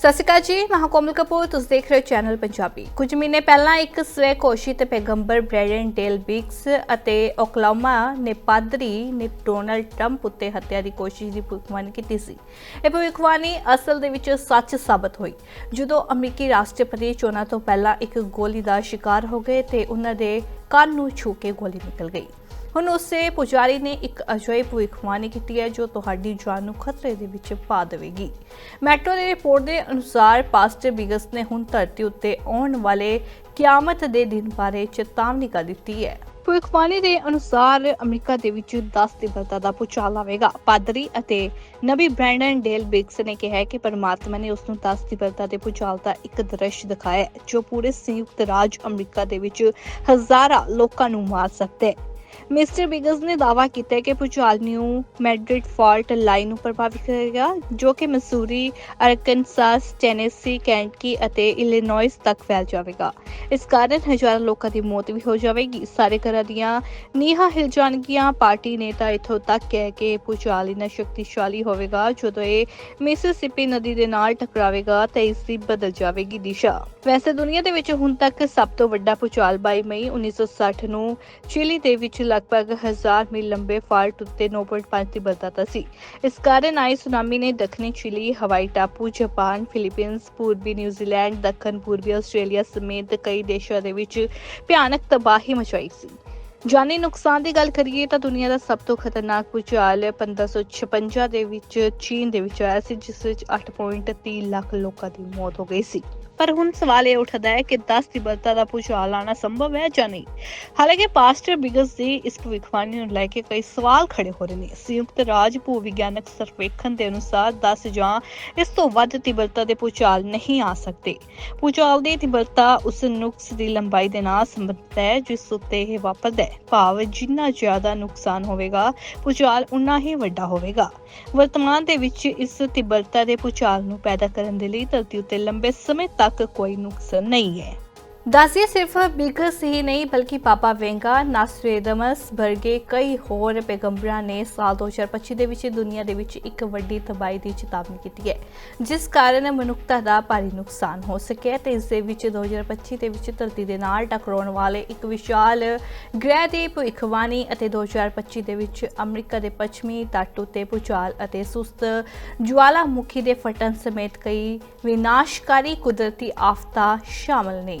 ਸਤਿ ਸ਼੍ਰੀ ਅਕਾਲ ਜੀ, ਮੈਂ ਕੋਮਲ ਕਪੂਰ, ਤੁਸੀਂ ਦੇਖ ਰਹੇ ਹੋ ਚੈਨਲ ਪੰਜਾਬੀ। ਕੁਝ ਮਹੀਨੇ ਪਹਿਲਾਂ ਇੱਕ ਸਵੈ ਘੋਸ਼ਿਤ ਪੈਗੰਬਰ ਬ੍ਰੈਡਨ ਡੇਲ ਬਿਗਸ ਅਤੇ ਓਕਲਾਮਾ ਨੇ ਪਾਦਰੀ ਨੇ ਡੋਨਲਡ ਟਰੰਪ ਉੱਤੇ ਹੱਤਿਆ ਦੀ ਕੋਸ਼ਿਸ਼ ਦੀ ਭੁਗਤਾਨ ਕੀਤੀ ਸੀ। ਇਹ ਭਵਿੱਖਬਾਣੀ ਅਸਲ ਦੇ ਵਿੱਚ ਸੱਚ ਸਾਬਤ ਹੋਈ। ਜਦੋਂ ਅਮਰੀਕੀ ਰਾਸ਼ਟਰਪਤੀ ਚੋਣਾਂ ਤੋਂ ਪਹਿਲਾਂ ਇੱਕ ਗੋਲੀ ਦਾ ਸ਼ਿਕਾਰ ਹੋ ਗਏ ਤੇ ਉਹਨਾਂ ਦੇ ਕੰਨ ਨੂੰ ਛੂ ਕੇ ਗੋਲੀ ਨਿਕਲ ਗਈ। ਹੁਣ ਉਸੇ ਪੁਜਾਰੀ ਨੇ ਇੱਕ ਅਜਿਹੀ ਭਵਿੱਖਬਾਣੀ ਕੀਤੀ ਹੈ ਜੋ ਤੁਹਾਡੀ ਜਾਨ ਨੂੰ ਖਤਰੇ ਦੇ ਵਿੱਚ ਪਾ ਦੇਵੇਗੀ। ਮੈਟਰੋ ਦੀ ਰਿਪੋਰਟ ਦੇ ਅਨੁਸਾਰ ਪਾਸਟਰ ਬਿਗਸ ਨੇ ਹੁਣ ਧਰਤੀ ਉੱਤੇ ਆਉਣ ਵਾਲੇ ਕਿਆਮਤ ਦੇ ਦਿਨ ਬਾਰੇ ਚੇਤਾਵਨੀ ਕਰ ਦਿੱਤੀ ਹੈ। ਭਵਿੱਖਬਾਣੀ ਦੇ ਅਨੁਸਾਰ ਅਮਰੀਕਾ ਦੇ ਵਿੱਚ 10 ਤੀਬਰਤਾ ਦਾ ਪੁਚਾਲ ਆਵੇਗਾ। ਪਾਦਰੀ ਅਤੇ ਨਬੀ ਬ੍ਰੈਂਡਨ ਡੇਲ ਬਿਗਸ ਨੇ ਕਿਹਾ ਕਿ ਪਰਮਾਤਮਾ ਨੇ ਉਸ ਨੂੰ 10 ਤਿੱਬਰਤਾ ਦੇ ਪੁਚਾਲ ਦਾ ਇੱਕ ਦ੍ਰਿਸ਼ ਦਿਖਾਇਆ ਹੈ, ਜੋ ਪੂਰੇ ਸੰਯੁਕਤ ਰਾਜ ਅਮਰੀਕਾ ਦੇ ਵਿੱਚ ਹਜ਼ਾਰਾਂ ਲੋਕਾਂ ਨੂੰ ਮਾਰ ਸਕਦਾ ਹੈ। ਮਿਸਟਰ ਬਿਗਸ ਨੇ ਦਾਅਵਾ ਕੀਤਾ ਕਿ ਭੂਚਾਲ ਨਿਊ ਮੈਡਰਿਡ ਫਾਲਟ ਲਾਈਨ ਨੂੰ ਪ੍ਰਭਾਵਿਤ ਕਰੇਗਾ, ਜੋ ਕਿ ਮਸੂਰੀ, ਅਰਕਨਸਾਸ, ਟੈਨੇਸੀ, ਕੈਂਟਕੀ ਅਤੇ ਇਲੀਨੋਇਸ ਤੱਕ ਫੈਲ ਜਾਵੇਗਾ। ਇਸ ਕਾਰਨ ਹਜ਼ਾਰਾਂ ਲੋਕਾਂ ਦੀ ਮੌਤ ਵੀ ਹੋ ਜਾਵੇਗੀ। ਸਾਰੇ ਘਰਾਂ ਦੀਆਂ ਨੀਹਾਂ ਹਿਲ ਜਾਣਗੀਆਂ। ਪਾਰਟੀ ਨੇਤਾ ਇਥੋਂ ਤੱਕ ਕਹਿ ਕੇ ਭੂਚਾਲ ਇੰਨਾ ਸ਼ਕਤੀਸ਼ਾਲੀ ਹੋਵੇਗਾ। ਜਦੋਂ ਇਹ ਮਿਸਿਸਿਪੀ ਨਦੀ ਦੇ ਨਾਲ ਟਕਰਾਵੇਗਾ, ਤਾਂ ਇਸ ਦੀ ਬਦਲ ਜਾਵੇਗੀ ਦਿਸ਼ਾ। ਵੈਸੇ ਦੁਨੀਆ ਦੇ ਵਿੱਚ ਹੁਣ ਤੱਕ ਸਭ ਤੋਂ ਵੱਡਾ ਭੂਚਾਲ 22 ਮਈ 1960 ਨੂੰ ਚਿਲੀ ਦੇ ਵਿੱਚ ਲਗਭਗ 1000 ਮੀਲ ਲੰਬੇ ਫਾਲਟ ਉੱਤੇ 9.5 ਦੀ ਦਾ ਸੀ। ਇਸ ਕਾਰਨ ਆਈ ਸੁਨਾਮੀ ਨੇ ਦੱਖਣੀ ਚਿਲੀ, ਹਵਾਈ ਟਾਪੂ, ਜਾਪਾਨ, ਫਿਲੀਪੀਨਸ, ਪੂਰਬੀ ਨਿਊਜ਼ੀਲੈਂਡ ਦੱਖਣ, ਪੂਰਬੀ ਆਸਟ੍ਰੇਲੀਆ ਸਮੇਤ ਕਈ ਦੇਸ਼ਾਂ ਦੇ ਵਿੱਚ ਭਿਆਨਕ ਤਬਾਹੀ ਮਚਾਈ ਸੀ। ਜਾਨੀ ਨੁਕਸਾਨ ਦੀ ਗੱਲ ਕਰੀਏ ਤਾਂ ਦੁਨੀਆ ਦਾ ਸਭ ਤੋਂ ਖਤਰਨਾਕ ਭੂਚਾਲ 1556 ਦੇ ਵਿੱਚ, ਚੀਨ ਦੇ ਵਿੱਚ ਆਇਆ ਸੀ, ਜਿਸ ਵਿੱਚ 8.3 ਲੱਖ ਲੋਕਾਂ ਦੀ ਮੌਤ ਹੋ ਗਈ ਸੀ। ਪਰ ਹੁਣ ਸਵਾਲ ਇਹ ਉੱਠਦਾ ਹੈ ਕਿ 10 ਤਿੱਬਰਤਾ ਦਾ ਭੂਚਾਲ ਆਣਾ ਸੰਭਵ ਹੈ ਜਾਂ ਨਹੀਂ? ਹਾਲਾਂਕਿ ਪਾਸਟਰ ਬਿਗਸ ਦੀ ਇਸ ਭਵਿੱਖਬਾਣੀ ਨੂੰ ਲੈ ਕੇ ਕਈ ਸਵਾਲ ਖੜੇ ਹੋ ਰਹੇ ਨੇ। ਸੰਯੁਕਤ ਰਾਜ ਭੂ ਸਰਵੇਖਣ ਦੇ ਅਨੁਸਾਰ 10 ਜਾਂ ਇਸ ਤੋਂ ਵੱਧ ਤਿੱਬਰਤਾ ਦੇ ਭੂਚਾਲ ਨਹੀਂ ਆ ਸਕਦੇ। ਭੂਚਾਲ ਦੀ ਤਿੱਬਰਤਾ ਉਸ ਨੁਕਸ ਦੀ ਲੰਬਾਈ ਦੇ ਨਾਲ ਸੰਬੰਧਿਤ ਹੈ, ਜਿਸ ਉੱਤੇ ਇਹ ਵਾਪਰਦਾ ਹੈ। ਭਾਵ ਜਿੰਨਾ ਜ਼ਿਆਦਾ ਨੁਕਸਾਨ ਹੋਵੇਗਾ ਭੂਚਾਲ ਉਨਾ ਹੀ ਵੱਡਾ ਹੋਵੇਗਾ। ਵਰਤਮਾਨ ਦੇ ਵਿੱਚ ਇਸ ਤੀਬਰਤਾ ਦੇ ਭੂਚਾਲ ਨੂੰ ਪੈਦਾ ਕਰਨ ਦੇ ਲਈ ਧਰਤੀ ਉੱਤੇ ਲੰਬੇ ਸਮੇਂ ਤੱਕ ਕੋਈ ਨੁਕਸ ਨਹੀਂ ਹੈ। ਦੱਸਿਏ ਸਿਰਫ ਬਿਗਸ ਹੀ ਨਹੀਂ, ਬਲਕਿ ਪਾਪਾ ਵੈਂਗਾ ਨਾਸਰੇਦਮਸ ਵਰਗੇ ਕਈ ਹੋਰ ਪੈਗੰਬਰਾਂ ਨੇ ਸਾਲ 2025 ਦੇ ਵਿੱਚ ਦੁਨੀਆ ਦੇ ਵਿੱਚ ਇੱਕ ਵੱਡੀ ਤਬਾਹੀ ਦੀ ਚੇਤਾਵਨੀ ਕੀਤੀ ਹੈ, ਜਿਸ ਕਾਰਨ ਮਨੁੱਖਤਾ ਦਾ ਭਾਰੀ ਨੁਕਸਾਨ ਹੋ ਸਕਿਆ ਤੇ ਇਸ ਦੇ ਵਿੱਚ 2025 ਦੇ ਵਿੱਚ ਧਰਤੀ ਦੇ ਨਾਲ ਟਕਰਾਉਣ ਵਾਲੇ ਇੱਕ ਵਿਸ਼ਾਲ ਗ੍ਰਹਿ ਦੀ ਭਵਿੱਖਬਾਣੀ ਅਤੇ 2025 ਦੇ ਵਿੱਚ ਅਮਰੀਕਾ ਦੇ ਪੱਛਮੀ ਤੱਟ ਉੱਤੇ ਭੂਚਾਲ ਅਤੇ ਸੁਸਤ ਜਵਾਲਾਮੁਖੀ ਦੇ ਫਟਣ ਸਮੇਤ ਕਈ ਵਿਨਾਸ਼ਕਾਰੀ ਕੁਦਰਤੀ ਆਫਤਾਂ ਸ਼ਾਮਲ ਨੇ।